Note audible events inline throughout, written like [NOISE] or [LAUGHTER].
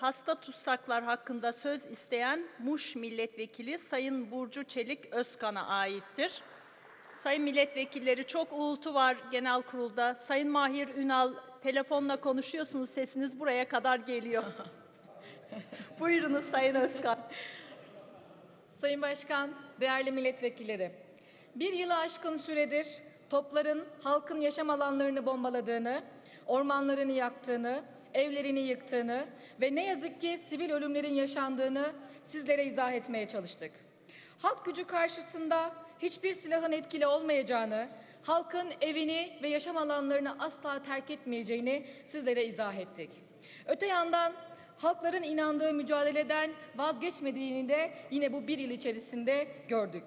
hasta tutsaklar hakkında söz isteyen Muş Milletvekili Sayın Burcu Çelik Özkan'a aittir. Sayın milletvekilleri çok uğultu var genel kurulda. Sayın Mahir Ünal telefonla konuşuyorsunuz sesiniz buraya kadar geliyor. [LAUGHS] Buyurunuz Sayın Özkan. Sayın Başkan, değerli milletvekilleri. Bir yılı aşkın süredir topların halkın yaşam alanlarını bombaladığını, ormanlarını yaktığını, evlerini yıktığını ve ne yazık ki sivil ölümlerin yaşandığını sizlere izah etmeye çalıştık. Halk gücü karşısında hiçbir silahın etkili olmayacağını, halkın evini ve yaşam alanlarını asla terk etmeyeceğini sizlere izah ettik. Öte yandan halkların inandığı mücadeleden vazgeçmediğini de yine bu bir yıl içerisinde gördük.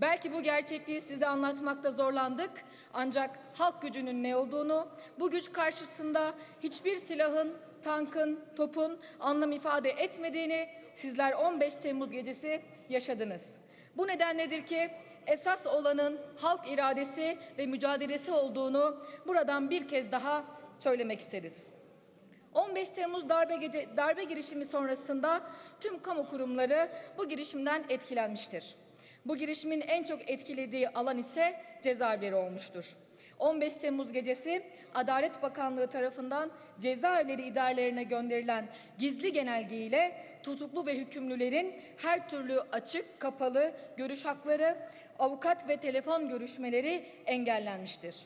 Belki bu gerçekliği size anlatmakta zorlandık ancak halk gücünün ne olduğunu, bu güç karşısında hiçbir silahın, tankın, topun anlam ifade etmediğini sizler 15 Temmuz gecesi yaşadınız. Bu nedenledir ki esas olanın halk iradesi ve mücadelesi olduğunu buradan bir kez daha söylemek isteriz. 15 Temmuz darbe, gece, darbe girişimi sonrasında tüm kamu kurumları bu girişimden etkilenmiştir. Bu girişimin en çok etkilediği alan ise cezaevleri olmuştur. 15 Temmuz gecesi Adalet Bakanlığı tarafından cezaevleri idarelerine gönderilen gizli genelge ile tutuklu ve hükümlülerin her türlü açık, kapalı görüş hakları, avukat ve telefon görüşmeleri engellenmiştir.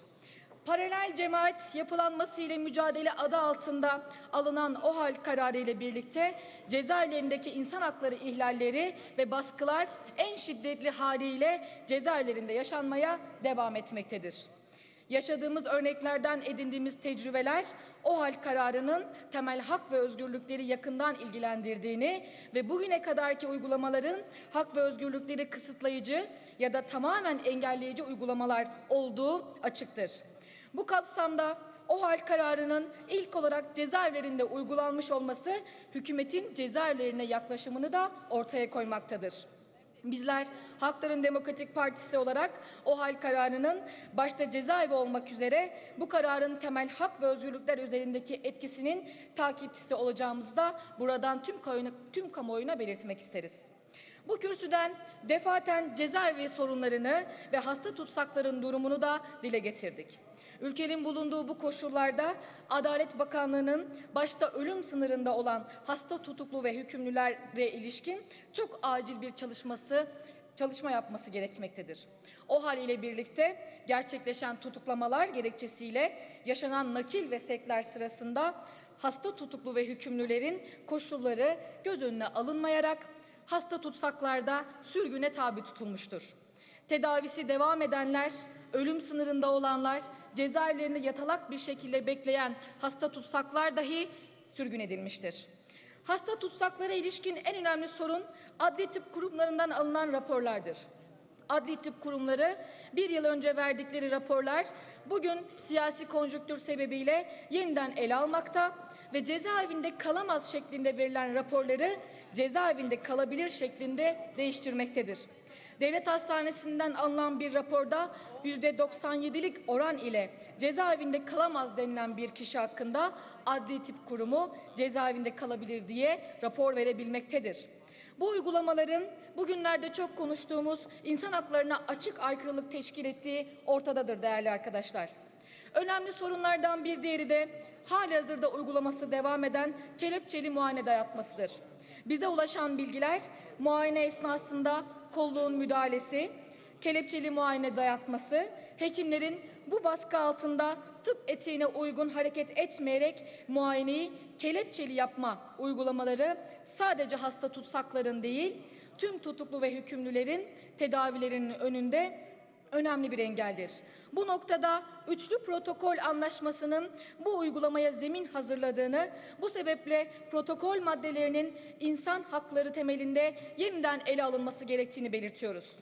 Paralel cemaat yapılanması ile mücadele adı altında alınan o hal kararı ile birlikte cezaevlerindeki insan hakları ihlalleri ve baskılar en şiddetli haliyle cezaevlerinde yaşanmaya devam etmektedir. Yaşadığımız örneklerden edindiğimiz tecrübeler o hal kararının temel hak ve özgürlükleri yakından ilgilendirdiğini ve bugüne kadarki uygulamaların hak ve özgürlükleri kısıtlayıcı ya da tamamen engelleyici uygulamalar olduğu açıktır. Bu kapsamda o hal kararının ilk olarak cezaevlerinde uygulanmış olması hükümetin cezaevlerine yaklaşımını da ortaya koymaktadır. Bizler Halkların Demokratik Partisi olarak o hal kararının başta cezaevi olmak üzere bu kararın temel hak ve özgürlükler üzerindeki etkisinin takipçisi olacağımızı da buradan tüm, kamuoyuna, tüm kamuoyuna belirtmek isteriz. Bu kürsüden defaten cezaevi sorunlarını ve hasta tutsakların durumunu da dile getirdik. Ülkenin bulunduğu bu koşullarda Adalet Bakanlığı'nın başta ölüm sınırında olan hasta tutuklu ve hükümlülere ilişkin çok acil bir çalışması çalışma yapması gerekmektedir. O hal ile birlikte gerçekleşen tutuklamalar gerekçesiyle yaşanan nakil ve sekler sırasında hasta tutuklu ve hükümlülerin koşulları göz önüne alınmayarak hasta tutsaklarda sürgüne tabi tutulmuştur. Tedavisi devam edenler, ölüm sınırında olanlar, cezaevlerinde yatalak bir şekilde bekleyen hasta tutsaklar dahi sürgün edilmiştir. Hasta tutsaklara ilişkin en önemli sorun adli tıp kurumlarından alınan raporlardır. Adli tıp kurumları bir yıl önce verdikleri raporlar bugün siyasi konjüktür sebebiyle yeniden ele almakta ve cezaevinde kalamaz şeklinde verilen raporları cezaevinde kalabilir şeklinde değiştirmektedir. Devlet hastanesinden alınan bir raporda yüzde 97'lik oran ile cezaevinde kalamaz denilen bir kişi hakkında adli tip kurumu cezaevinde kalabilir diye rapor verebilmektedir. Bu uygulamaların bugünlerde çok konuştuğumuz insan haklarına açık aykırılık teşkil ettiği ortadadır değerli arkadaşlar. Önemli sorunlardan bir diğeri de hali hazırda uygulaması devam eden kelepçeli muayene dayatmasıdır. Bize ulaşan bilgiler muayene esnasında kolluğun müdahalesi, kelepçeli muayene dayatması, hekimlerin bu baskı altında tıp etiğine uygun hareket etmeyerek muayeneyi kelepçeli yapma uygulamaları sadece hasta tutsakların değil, tüm tutuklu ve hükümlülerin tedavilerinin önünde önemli bir engeldir. Bu noktada üçlü protokol anlaşmasının bu uygulamaya zemin hazırladığını, bu sebeple protokol maddelerinin insan hakları temelinde yeniden ele alınması gerektiğini belirtiyoruz.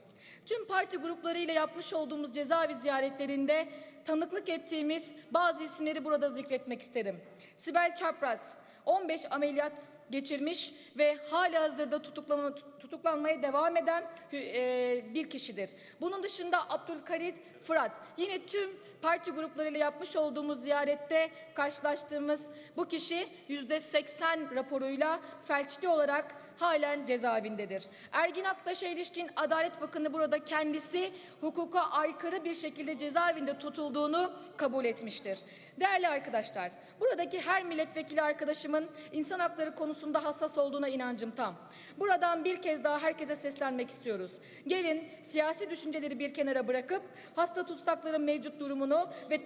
Tüm parti gruplarıyla yapmış olduğumuz cezaevi ziyaretlerinde tanıklık ettiğimiz bazı isimleri burada zikretmek isterim. Sibel Çapraz, 15 ameliyat geçirmiş ve hala hazırda tutuklama, tutuklanmaya devam eden e, bir kişidir. Bunun dışında Abdülkadir Fırat yine tüm parti gruplarıyla yapmış olduğumuz ziyarette karşılaştığımız bu kişi yüzde 80 raporuyla felçli olarak halen cezaevindedir. Ergin Aktaş'a ilişkin Adalet Bakanı burada kendisi hukuka aykırı bir şekilde cezaevinde tutulduğunu kabul etmiştir. Değerli arkadaşlar, buradaki her milletvekili arkadaşımın insan hakları konusunda hassas olduğuna inancım tam. Buradan bir kez daha herkese seslenmek istiyoruz. Gelin siyasi düşünceleri bir kenara bırakıp hasta tutsakların mevcut durumunu ve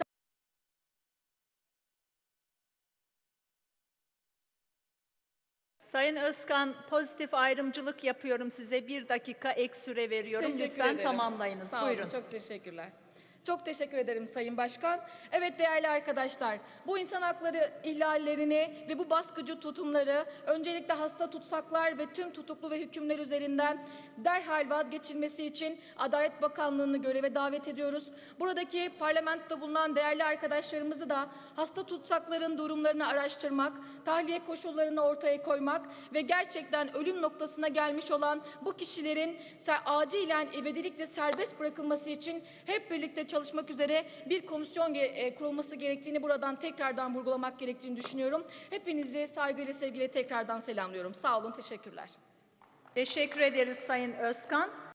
Sayın Özkan pozitif ayrımcılık yapıyorum size. Bir dakika ek süre veriyorum. Teşekkür Lütfen ederim. tamamlayınız. Sağ olun, Buyurun. çok teşekkürler. Çok teşekkür ederim Sayın Başkan. Evet değerli arkadaşlar, bu insan hakları ihlallerini ve bu baskıcı tutumları öncelikle hasta tutsaklar ve tüm tutuklu ve hükümler üzerinden derhal vazgeçilmesi için Adalet Bakanlığı'nı göreve davet ediyoruz. Buradaki parlamentoda bulunan değerli arkadaşlarımızı da hasta tutsakların durumlarını araştırmak, tahliye koşullarını ortaya koymak ve gerçekten ölüm noktasına gelmiş olan bu kişilerin acilen ivedilikle serbest bırakılması için hep birlikte çalışmak üzere bir komisyon e, kurulması gerektiğini buradan tekrardan vurgulamak gerektiğini düşünüyorum. Hepinizi saygıyla sevgiyle tekrardan selamlıyorum. Sağ olun, teşekkürler. Teşekkür ederiz Sayın Özkan.